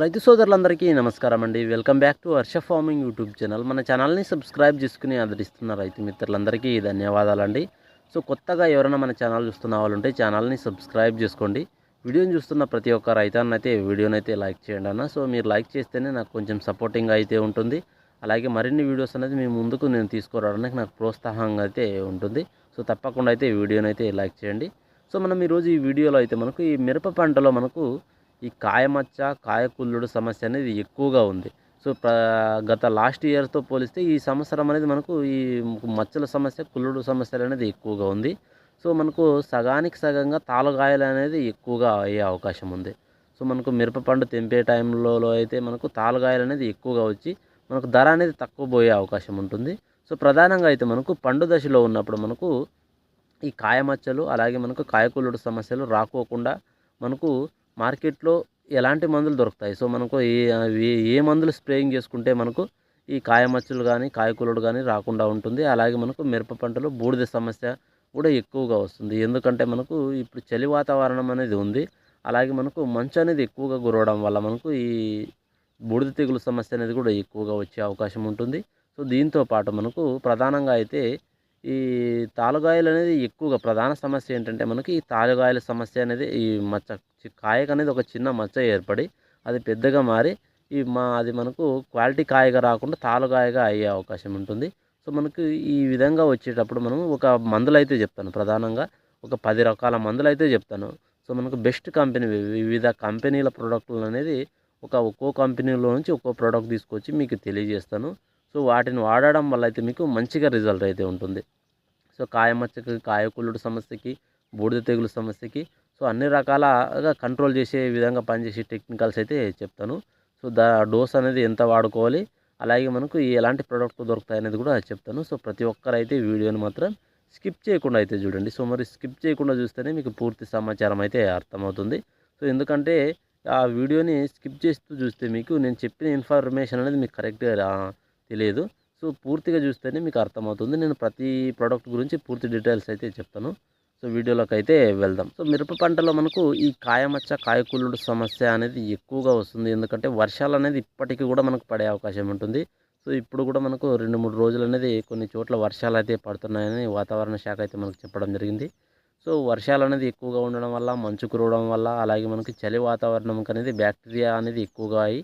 రైతు సోదరులందరికీ నమస్కారం అండి. Welcome back to Harsha farming YouTube channel. మన ఛానల్ని సబ్స్క్రైబ్ చేసుకుని ఆదరిస్తున్న రైతు మిత్రులందరికీ ధన్యవాదాలండి. సో కొత్తగా ఎవరైనా మన ఛానల్ చూస్తున్న వాళ్ళు ఉంటే ఛానల్ని సబ్స్క్రైబ్ చేసుకోండి. వీడియోని చూస్తున్న ప్రతి ఒక్క రైతాన్నైతే వీడియోని అయితే లైక్ చేయండి అన్న. సో మీరు లైక్ చేస్తేనే నాకు కొంచెం సపోర్టింగ్ అయితే ఉంటుంది. అలాగే మరిన్ని వీడియోస్ అనేది మీ ముందుకు నేను తీసుకురావడానికి నాకు ప్రోత్సాహంగా అయితే ఉంటుంది. సో తప్పకుండా అయితే వీడియోని అయితే లైక్ చేయండి. సో మనం ఈరోజు ఈ వీడియోలో అయితే మనకు ఈ మిరప పంటలో మనకు ఈ కాయమచ్చ కాయకుల్లుడు సమస్య అనేది ఎక్కువగా ఉంది. సో గత లాస్ట్ ఇయర్తో పోలిస్తే ఈ సంవత్సరం అనేది మనకు ఈ మచ్చల సమస్య కుల్లుడు సమస్యలు అనేది ఎక్కువగా ఉంది. సో మనకు సగానికి సగంగా తాళగాయలు అనేది ఎక్కువగా అయ్యే అవకాశం ఉంది. సో మనకు మిరప పండు తెంపే టైంలో అయితే మనకు తాళగాయలు అనేది ఎక్కువగా వచ్చి మనకు ధర అనేది తక్కువ పోయే అవకాశం ఉంటుంది. సో ప్రధానంగా అయితే మనకు పండు దశలో ఉన్నప్పుడు మనకు ఈ కాయమచ్చలు అలాగే మనకు కాయకుల్లుడు సమస్యలు రాకోకుండా మనకు మార్కెట్లో ఎలాంటి మందులు దొరుకుతాయి? సో మనకు ఏ ఏ- మందులు స్ప్రేయింగ్ చేసుకుంటే మనకు ఈ కాయమచ్చలు కానీ కాయకూలడు కానీ రాకుండా ఉంటుంది. అలాగే మనకు మిరప పంటలో బూడిద సమస్య కూడా ఎక్కువగా వస్తుంది. ఎందుకంటే మనకు ఇప్పుడు చలి వాతావరణం అనేది ఉంది. అలాగే మనకు మంచు అనేది ఎక్కువగా గురవడం వల్ల మనకు ఈ బూడిద తెగులు సమస్య అనేది కూడా ఎక్కువగా వచ్చే అవకాశం ఉంటుంది. సో దీంతో పాటు మనకు ప్రధానంగా అయితే ఈ తాలుగాయలు అనేది ఎక్కువగా ప్రధాన సమస్య ఏంటంటే మనకి ఈ తాలుగాయల సమస్య అనేది ఈ మచ్చ చి- కాయకు అనేది ఒక చిన్న మచ్చ ఏర్పడి అది పెద్దగా మారి ఈ మా అది మనకు క్వాలిటీ కాయగా రాకుండా తాలుగాయగా అయ్యే అవకాశం ఉంటుంది. సో మనకు ఈ విధంగా వచ్చేటప్పుడు మనం ఒక మందులు అయితే చెప్తాను. ప్రధానంగా ఒక పది రకాల మందులు అయితే చెప్తాను. సో మనకు బెస్ట్ కంపెనీ వివిధ కంపెనీల ప్రోడక్ట్లు అనేది ఒక ఒక్కో కంపెనీలో నుంచి ఒక్కో ప్రోడక్ట్ తీసుకొచ్చి మీకు తెలియజేస్తాను. సో వాటిని వాడడం వల్ల అయితే మీకు మంచిగా రిజల్ట్ అయితే ఉంటుంది. సో కాయమచ్చకి కాయకుళ్ళుడు సమస్యకి బూడిద తెగులు సమస్యకి సో అన్ని రకాలుగా కంట్రోల్ చేసే విధంగా పనిచేసే టెక్నికల్స్ అయితే చెప్తాను. సో దా డోస్ అనేది ఎంత వాడుకోవాలి అలాగే మనకు ఎలాంటి ప్రోడక్ట్ దొరుకుతాయి అనేది కూడా చెప్తాను. సో ప్రతి ఒక్కరైతే వీడియోని మాత్రం స్కిప్ చేయకుండా అయితే చూడండి. సో మరి స్కిప్ చేయకుండా చూస్తేనే మీకు పూర్తి సమాచారం అయితే అర్థమవుతుంది. సో ఎందుకంటే ఆ వీడియోని స్కిప్ చేస్తూ చూస్తే మీకు నేను చెప్పిన ఇన్ఫర్మేషన్ అనేది మీకు కరెక్ట్గా తెలియదు సో పూర్తిగా చూస్తేనే మీకు అర్థమవుతుంది. నేను ప్రతి ప్రోడక్ట్ గురించి పూర్తి డీటెయిల్స్ అయితే చెప్తాను. సో వీడియోలోకి అయితే వెళ్దాం. సో మిరప పంటలో మనకు ఈ కాయమచ్చ కాయకుళ్ళుడు సమస్య అనేది ఎక్కువగా వస్తుంది. ఎందుకంటే వర్షాలు అనేది ఇప్పటికీ కూడా మనకు పడే అవకాశం ఉంటుంది. సో ఇప్పుడు కూడా మనకు రెండు మూడు రోజులు అనేది కొన్ని చోట్ల వర్షాలు అయితే పడుతున్నాయని వాతావరణ శాఖ అయితే మనకు చెప్పడం జరిగింది. సో వర్షాలు అనేది ఎక్కువగా ఉండడం వల్ల మంచు కురవడం వల్ల అలాగే మనకి చలి వాతావరణం అనేది బ్యాక్టీరియా అనేది ఎక్కువగా అయి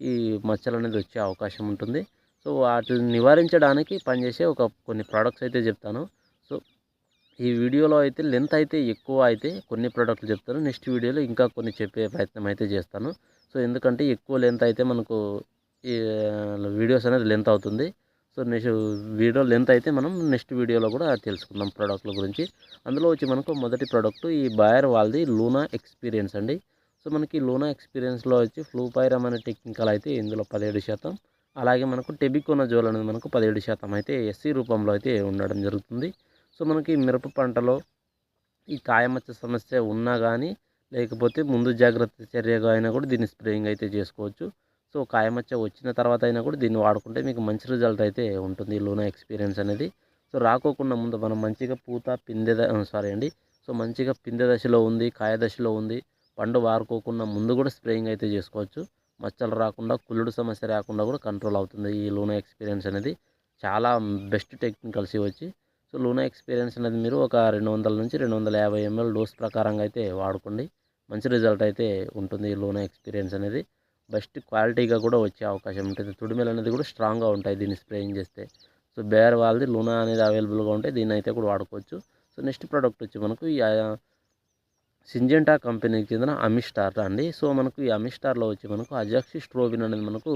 ఈ మచ్చలు అనేది వచ్చే అవకాశం ఉంటుంది. సో వాటిని నివారించడానికి పనిచేసే ఒక కొన్ని ప్రోడక్ట్స్ అయితే చెప్తాను. సో ఈ వీడియోలో అయితే లెంత్ అయితే ఎక్కువ అయితే కొన్ని ప్రోడక్ట్లు చెప్తాను. నెక్స్ట్ వీడియోలో ఇంకా కొన్ని చెప్పే ప్రయత్నం అయితే చేస్తాను. సో ఎందుకంటే ఎక్కువ లెంత్ అయితే మనకు ఈ వీడియోస్ అనేది లెంత్ అవుతుంది. సో నెక్స్ట్ వీడియో లెంత్ అయితే మనం నెక్స్ట్ వీడియోలో కూడా తెలుసుకుందాం ప్రోడక్ట్ల గురించి. అందులో వచ్చి మనకు మొదటి ప్రోడక్ట్ ఈ బాయర్ వాళ్ళది లూనా ఎక్స్పీరియన్స్ అండి. సో మనకి లూనా ఎక్స్పీరియన్స్లో వచ్చి ఫ్లూపైరమ్ అనే టెక్నికల్ అయితే ఇందులో పదిహేడు శాతం. అలాగే మనకు టెబికోనజోల్ అనేది మనకు పదిహేడు శాతం అయితే ఎస్సీ రూపంలో అయితే ఉండడం జరుగుతుంది. సో మనకి మిరప పంటలో ఈ కాయమచ్చ సమస్య ఉన్నా కానీ లేకపోతే ముందు జాగ్రత్త చర్యగా అయినా కూడా దీన్ని స్ప్రేయింగ్ అయితే చేసుకోవచ్చు. సో కాయమచ్చ వచ్చిన తర్వాత అయినా కూడా దీన్ని వాడుకుంటే మీకు మంచి రిజల్ట్ అయితే ఉంటుంది లూనా ఎక్స్పీరియన్స్ అనేది. సో రాకోకుండా ముందు మనం మంచిగా పూత పిందె సారీ అండి. సో మంచిగా పిందె దశలో ఉంది కాయ దశలో ఉంది పండు వారుకోకుండా ముందు కూడా స్ప్రేయింగ్ అయితే చేసుకోవచ్చు. మచ్చలు రాకుండా కుళ్ళుడు సమస్య రాకుండా కూడా కంట్రోల్ అవుతుంది. ఈ లూనా ఎక్స్పీరియన్స్ అనేది చాలా బెస్ట్ టెక్నికల్స్ వచ్చి సో లూనా ఎక్స్పీరియన్స్ అనేది మీరు ఒక రెండు వందల నుంచి రెండు వందల యాభై ఎంఎల్ డోస్ ప్రకారంగా అయితే వాడుకోండి. మంచి రిజల్ట్ అయితే ఉంటుంది ఈ లూనా ఎక్స్పీరియన్స్ అనేది. బెస్ట్ క్వాలిటీగా కూడా వచ్చే అవకాశం ఉంటుంది. తుడిమెలు అనేది కూడా స్ట్రాంగ్గా ఉంటాయి దీన్ని స్ప్రేయింగ్ చేస్తే. సో బేర్ వాళ్ళది లూనా అనేది అవైలబుల్గా ఉంటే దీన్ని అయితే కూడా వాడుకోవచ్చు. సో నెక్స్ట్ ప్రోడక్ట్ వచ్చి మనకు ఈ సింజెంటా కంపెనీకి చెందిన అమిస్టార్ అండి. సో మనకు ఈ అమిస్టార్లో వచ్చి మనకు అజాక్సి స్ట్రోబిన్ అనేది మనకు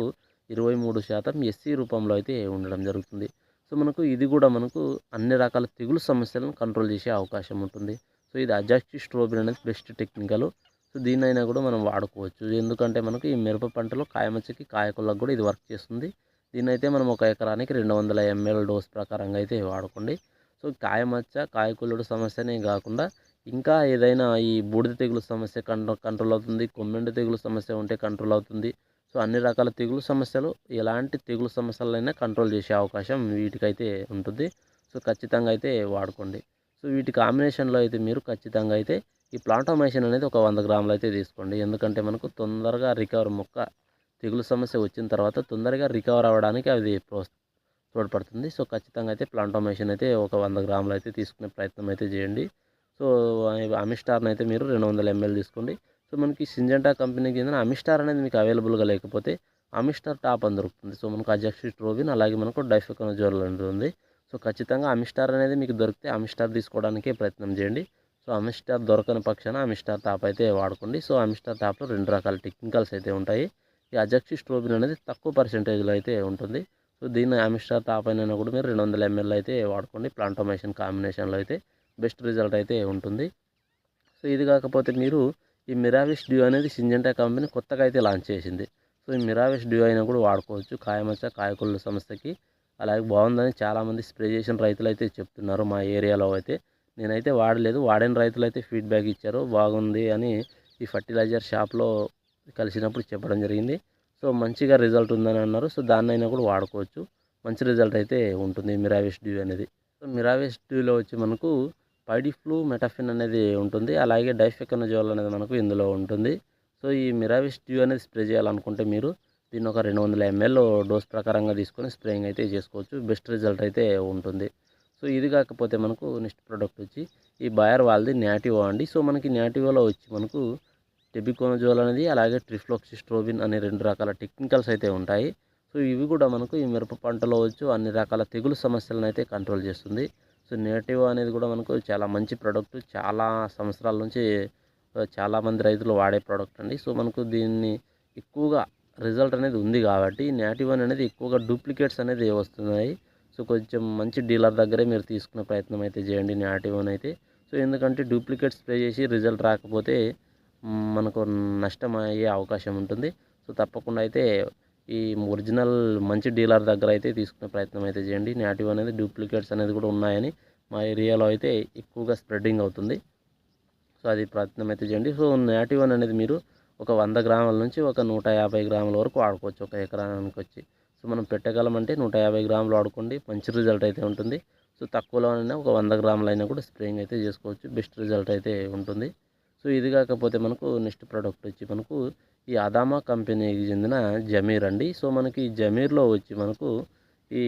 ఇరవై మూడు శాతం ఎస్సీ రూపంలో అయితే ఉండడం జరుగుతుంది. సో మనకు ఇది కూడా మనకు అన్ని రకాల తెగులు సమస్యలను కంట్రోల్ చేసే అవకాశం ఉంటుంది. సో ఇది అజాక్సి స్ట్రోబిన్ అనేది బెస్ట్ టెక్నికల్. సో దీన్నైనా కూడా మనం వాడుకోవచ్చు. ఎందుకంటే మనకు ఈ మిరప పంటలో కాయమచ్చకి కాయకులకు కూడా ఇది వర్క్ చేస్తుంది. దీన్నైతే మనం ఒక ఎకరానికి రెండు వందల ఎంఎల్ డోస్ ప్రకారంగా అయితే వాడుకోండి. సో కాయమచ్చ కాయకుళ్ళుడు సమస్యనే కాకుండా ఇంకా ఏదైనా ఈ బూడిద తెగులు సమస్య కంట్రో కంట్రోల్ అవుతుంది కొమ్మెండు తెగులు సమస్య ఉంటే కంట్రోల్ అవుతుంది. సో అన్ని రకాల తెగులు సమస్యలు ఎలాంటి తెగులు సమస్యలైనా కంట్రోల్ చేసే అవకాశం వీటికైతే ఉంటుంది. సో ఖచ్చితంగా అయితే వాడుకోండి. సో వీటి కాంబినేషన్లో అయితే మీరు ఖచ్చితంగా అయితే ఈ ప్లాంటోమైసిన్ అనేది ఒక వంద గ్రాములు అయితే తీసుకోండి. ఎందుకంటే మనకు తొందరగా రికవర్ మొక్క తెగులు సమస్య వచ్చిన తర్వాత తొందరగా రికవర్ అవ్వడానికి అది తోడ్పడుతుంది. సో ఖచ్చితంగా అయితే ప్లాంటోమైసిన్ అయితే ఒక వంద గ్రాములు అయితే తీసుకునే ప్రయత్నం అయితే చేయండి. సో అమిస్టార్ని అయితే మీరు రెండు వందల ఎంఎల్ తీసుకోండి. సో మనకి సింజెంటా కంపెనీ కింద అమిస్టార్ అనేది మీకు అవైలబుల్గా లేకపోతే అమిస్టార్ టాప్ అని దొరుకుతుంది. సో మనకు అజాక్సిట్రోబిన్ అలాగే మనకు డైఫెకనజోల్ జ్వరల్ ఉంటుంది సో ఖచ్చితంగా అమిస్టార్ అనేది మీకు దొరికితే అమిస్టార్ తీసుకోవడానికే ప్రయత్నం చేయండి. సో అమిస్టార్ దొరకని పక్షాన అమిస్టార్ టాప్ అయితే వాడుకోండి. సో అమిస్టార్ టాప్లో రెండు రకాల టెక్నికల్స్ అయితే ఉంటాయి. ఈ అజాక్సి స్ట్రోబిన్ అనేది తక్కువ పర్సెంటేజ్లో అయితే ఉంటుంది. సో దీన్ని అమిస్టార్ టాప్ అయినా కూడా మీరు రెండు వందల ఎంఎల్ అయితే వాడుకోండి. ప్లాంటోమేషన్ కాంబినేషన్లో అయితే బెస్ట్ రిజల్ట్ అయితే ఉంటుంది. సో ఇది కాకపోతే మీరు ఈ మిరావిష్ డ్యూ అనేది సింజెంటా కంపెనీ కొత్తగా అయితే లాంచ్ చేసింది. సో ఈ మిరావిష్ డ్యూ అయినా కూడా వాడుకోవచ్చు. కాయమచ్చ కాయకూరల సంస్థకి. అలాగే బాగుందని చాలామంది స్ప్రే చేసిన రైతులు అయితే చెప్తున్నారు మా ఏరియాలో అయితే. నేనైతే వాడలేదు. వాడిన రైతులు అయితే ఫీడ్బ్యాక్ ఇచ్చారు. బాగుంది అని ఈ ఫర్టిలైజర్ షాప్లో కలిసినప్పుడు చెప్పడం జరిగింది. సో మంచిగా రిజల్ట్ ఉందని అన్నారు. సో దాన్నైనా కూడా వాడుకోవచ్చు. మంచి రిజల్ట్ అయితే ఉంటుంది మిరావిష్ డ్యూ అనేది. సో మిరావిష్ డ్యూలో వచ్చి మనకు పైడిఫ్లూ మెటాఫిన్ అనేది ఉంటుంది. అలాగే డైఫెకనజోల్ అనేది మనకు ఇందులో ఉంటుంది. సో ఈ మిరావిస్ డ్యూ అనేది స్ప్రే చేయాలనుకుంటే మీరు దీన్ని ఒక రెండు వందల ఎంఎల్ డోస్ ప్రకారంగా తీసుకొని స్ప్రేయింగ్ అయితే చేసుకోవచ్చు. బెస్ట్ రిజల్ట్ అయితే ఉంటుంది. సో ఇది కాకపోతే మనకు నెక్స్ట్ ప్రోడక్ట్ వచ్చి ఈ బయర్ వాళ్ళది నాటివో అండి. సో మనకి నాటివోలో వచ్చి మనకు టెబికోనజోల్ అనేది అలాగే ట్రిఫ్లోక్సిస్ట్రోబిన్ అనే రెండు రకాల టెక్నికల్స్ అయితే ఉంటాయి. సో ఇవి కూడా మనకు ఈ మిరప పంటలో వచ్చు అన్ని రకాల తెగులు సమస్యలను అయితే కంట్రోల్ చేస్తుంది. సో నేటివ్ అనేది కూడా మనకు చాలా మంచి ప్రోడక్ట్. చాలా సంవత్సరాల నుంచి చాలామంది రైతులు వాడే ప్రోడక్ట్ అండి. సో మనకు దీన్ని ఎక్కువగా రిజల్ట్ అనేది ఉంది కాబట్టి నేటివ్ అనేది ఎక్కువగా డూప్లికేట్స్ అనేది వస్తున్నాయి. సో కొంచెం మంచి డీలర్ దగ్గరే మీరు తీసుకునే ప్రయత్నం అయితే చేయండి నేటివ్ అయితే. సో ఎందుకంటే డూప్లికేట్ స్ప్రే చేసి రిజల్ట్ రాకపోతే మనకు నష్టం అయ్యే అవకాశం ఉంటుంది. సో తప్పకుండా అయితే ఈ ఒరిజినల్ మంచి డీలర్ దగ్గర అయితే తీసుకునే ప్రయత్నం అయితే చేయండి. నేటివ్ అనేది డూప్లికేట్స్ అనేది కూడా ఉన్నాయని మా ఏరియాలో అయితే ఎక్కువగా స్ప్రెడ్డింగ్ అవుతుంది. సో అది ప్రయత్నం అయితే చేయండి. సో నేటివ్ అనేది మీరు ఒక వంద గ్రాముల నుంచి ఒక నూట యాభై గ్రాముల వరకు వాడుకోవచ్చు ఒక ఎకరానికి వచ్చి. సో మనం పెట్టగలమంటే నూట యాభై గ్రాములు వాడుకోండి. మంచి రిజల్ట్ అయితే ఉంటుంది. సో తక్కువలో అయినా ఒక వంద గ్రాములైనా కూడా స్ప్రేయింగ్ అయితే చేసుకోవచ్చు. బెస్ట్ రిజల్ట్ అయితే ఉంటుంది. సో ఇది కాకపోతే మనకు నెక్స్ట్ ప్రోడక్ట్ వచ్చి మనకు ఈ అదామా కంపెనీకి చెందిన జమీర్ అండి. సో మనకి జమీర్లో వచ్చి మనకు ఈ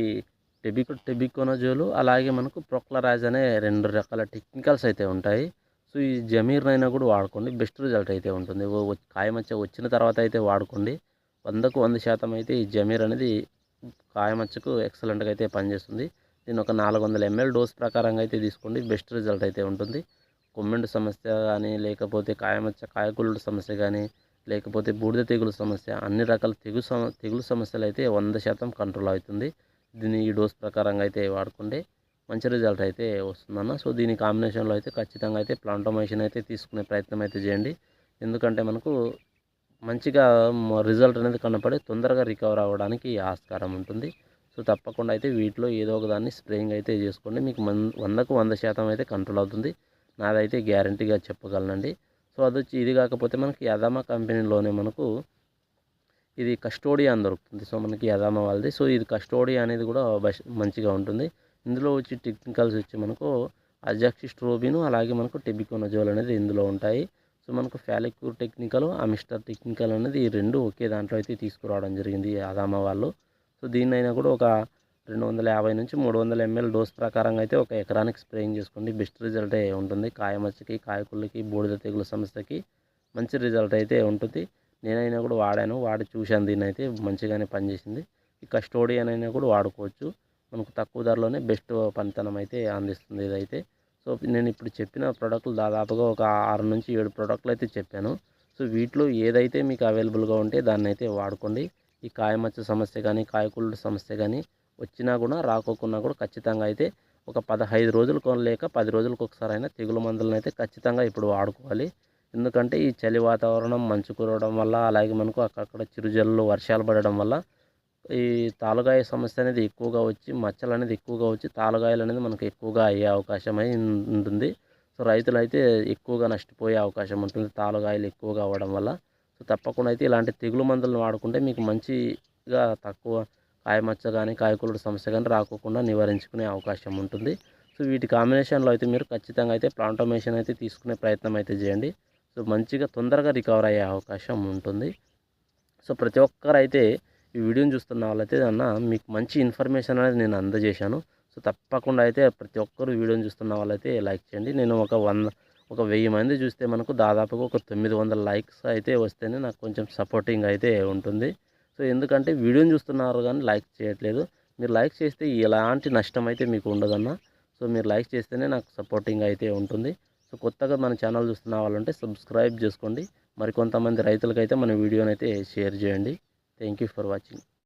టెబికో టెబికోనజోలు అలాగే మనకు ప్రొక్లరాజ్ అనే రెండు రకాల టెక్నికల్స్ అయితే ఉంటాయి. సో ఈ జమీర్నైనా కూడా వాడుకోండి. బెస్ట్ రిజల్ట్ అయితే ఉంటుంది. కాయమచ్చ వచ్చిన తర్వాత అయితే వాడుకోండి. వందకు వంద శాతం అయితే ఈ జమీర్ అనేది కాయమచ్చకు ఎక్సలెంట్గా అయితే పనిచేస్తుంది. దీని ఒక నాలుగు వందల ఎంఎల్ డోస్ ప్రకారంగా అయితే తీసుకోండి. బెస్ట్ రిజల్ట్ అయితే ఉంటుంది. కొమ్మెండు సమస్య కానీ లేకపోతే కాయమచ్చ కాయకూలుడు సమస్య కానీ లేకపోతే బూడిద తెగులు సమస్య అన్ని రకాల తెగులు సమ తెగులు సమస్యలు అయితే వంద శాతం కంట్రోల్ అవుతుంది. దీన్ని ఈ డోస్ ప్రకారంగా అయితే వాడుకుంటే మంచి రిజల్ట్ అయితే వస్తుందన్న. సో దీని కాంబినేషన్లో అయితే ఖచ్చితంగా అయితే ప్లాంటోమైషన్ అయితే తీసుకునే ప్రయత్నం అయితే చేయండి. ఎందుకంటే మనకు మంచిగా రిజల్ట్ అనేది కనపడి తొందరగా రికవర్ అవ్వడానికి ఆస్కారం ఉంటుంది. సో తప్పకుండా అయితే వీటిలో ఏదో ఒక దాన్ని స్ప్రేయింగ్ అయితే చేసుకోండి. మీకు వందకు వంద శాతం అయితే కంట్రోల్ అవుతుంది. నాదైతే గ్యారంటీగా చెప్పగలనండి. సో అది వచ్చి ఇది కాకపోతే మనకి యదామా కంపెనీలోనే మనకు ఇది కస్టోడియా అని దొరుకుతుంది. సో మనకి యదామా వాళ్ళది. సో ఇది కస్టోడియా అనేది కూడా మంచిగా ఉంటుంది. ఇందులో వచ్చి టెక్నికల్స్ వచ్చి మనకు అజాక్సి స్ట్రోబిన్ అలాగే మనకు టెబికోనజోల్ అనేది ఇందులో ఉంటాయి. సో మనకు ఫ్యాలిక్యూర్ టెక్నికల్ అమిస్టర్ టెక్నికల్ అనేది ఈ రెండు ఒకే దాంట్లో అయితే తీసుకురావడం జరిగింది అదామా వాళ్ళు. సో దీన్నైనా కూడా ఒక రెండు వందల యాభై నుంచి మూడు వందల ఎంఎల్ డోస్ ప్రకారంగా అయితే ఒక ఎకరానికి స్ప్రేయింగ్ చేసుకోండి. బెస్ట్ రిజల్ట్ ఉంటుంది. కాయమచ్చకి కాయకుళ్ళకి బూడిద తెగుల సమస్యకి మంచి రిజల్ట్ అయితే ఉంటుంది. నేనైనా కూడా వాడాను. వాడి చూశాను దీన్ని అయితే మంచిగానే పనిచేసింది. ఈ కస్టోడియన్ అయినా కూడా వాడుకోవచ్చు. మనకు తక్కువ ధరలోనే బెస్ట్ పనితనం అయితే అందిస్తుంది ఇదైతే. సో నేను ఇప్పుడు చెప్పిన ప్రోడక్ట్లు దాదాపుగా ఒక ఆరు నుంచి ఏడు ప్రోడక్ట్లు అయితే చెప్పాను. సో వీటిలో ఏదైతే మీకు అవైలబుల్గా ఉంటే దాన్ని అయితే వాడుకోండి. ఈ కాయమచ్చ సమస్య కానీ కాయకూలుడు సమస్య కానీ వచ్చినా కూడా రాకోకున్నా కూడా ఖచ్చితంగా అయితే ఒక పదహైదు రోజులు కొనలేక పది రోజులకు ఒకసారి అయినా తెగులు మందులను అయితే ఖచ్చితంగా ఇప్పుడు వాడుకోవాలి. ఎందుకంటే ఈ చలి వాతావరణం మంచు కురవడం వల్ల అలాగే మనకు అక్కడక్కడ చిరుజల్లు వర్షాలు పడడం వల్ల ఈ తాలుగాయ సమస్య అనేది ఎక్కువగా వచ్చి మచ్చలు అనేది ఎక్కువగా వచ్చి తాలుగాయలు అనేది మనకు ఎక్కువగా అయ్యే అవకాశం అయి ఉంటుంది. సో రైతులు అయితే ఎక్కువగా నష్టపోయే అవకాశం ఉంటుంది తాలుగాయలు ఎక్కువగా అవ్వడం వల్ల. సో తప్పకుండా అయితే ఇలాంటి తెగులు మందులను వాడుకుంటే మీకు మంచిగా తక్కువ కాయమచ్చ కానీ కాయకూలుడు సమస్య కానీ రాకోకుండా నివారించుకునే అవకాశం ఉంటుంది. సో వీటి కాంబినేషన్లో అయితే మీరు ఖచ్చితంగా అయితే ప్లాంటోమేషన్ అయితే తీసుకునే ప్రయత్నం అయితే చేయండి. సో మంచిగా తొందరగా రికవర్ అయ్యే అవకాశం ఉంటుంది. సో ప్రతి ఒక్కరైతే ఈ వీడియోని చూస్తున్న వాళ్ళైతే అన్న మీకు మంచి ఇన్ఫర్మేషన్ అనేది నేను అందజేశాను. సో తప్పకుండా అయితే ప్రతి ఒక్కరు వీడియోని చూస్తున్న వాళ్ళైతే లైక్ చేయండి. నేను ఒక వంద ఒక వెయ్యి మంది చూస్తే మనకు దాదాపుగా ఒక తొమ్మిది వందల లైక్స్ అయితే వస్తేనే నాకు కొంచెం సపోర్టింగ్ అయితే ఉంటుంది. సో ఎందుకంటే వీడియోని చూస్తున్నారు కానీ లైక్ చేయట్లేదు. మీరు లైక్ చేస్తే ఎలాంటి నష్టం అయితే మీకు ఉండదన్న సో మీరు లైక్ చేస్తేనే నాకు సపోర్టింగ్ అయితే ఉంటుంది. సో కొత్తగా మన ఛానల్ చూస్తున్న వాళ్ళంటే సబ్స్క్రైబ్ చేసుకోండి. మరి కొంతమంది రైతులకైతే మన వీడియోని అయితే షేర్ చేయండి. Thank you for watching.